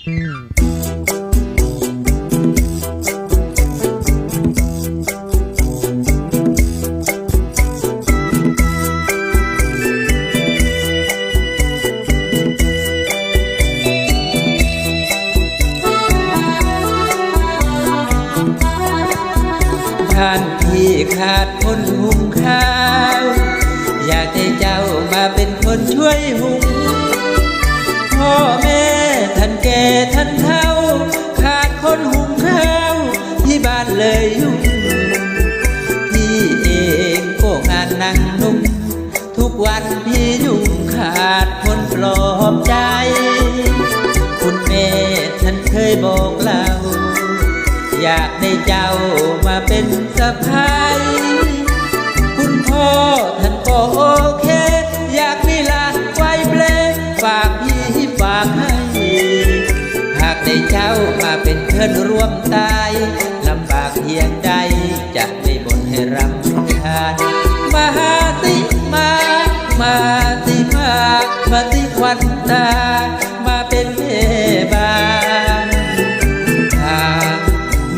ท่านที่ขาดคนหุงข้าว อยากให้เจ้ามาเป็นคนช่วยหุง วันพี่ยุ่งขาดคนปลอบใจ คุณแม่ท่านเคยบอก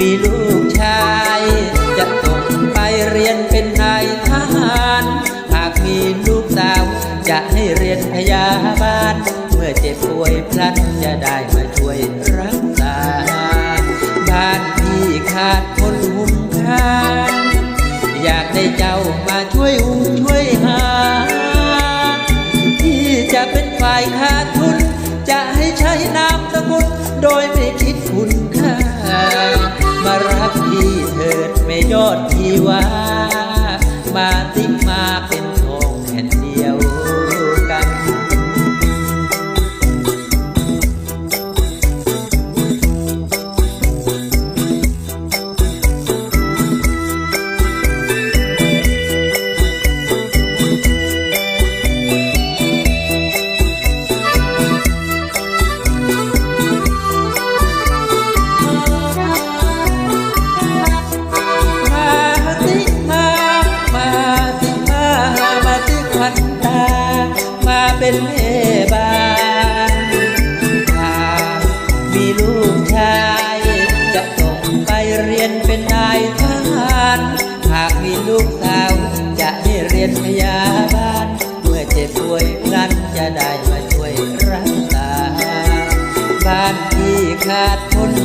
มีลูกชาย จะส่งไปเรียนเป็นนายทหาร หากมีลูกสาว จะให้เรียนพยาบาล เมื่อเจ็บป่วยพลันจะได้มาช่วยรักษา บ้านที่ขาดคนหุงข้าวอยากได้เจ้ามาช่วยหุงช่วยหาที่จะเป็นฝ่ายขาดทุน จะให้ใช้นามสกุลโดยไม่ ยอดที่ว่ามา กสาว จะให้เรียนพยาบาลเมื่อเจ็บป่วยพลันจะได้มาช่วยรักษาบ้านที่ขาดคน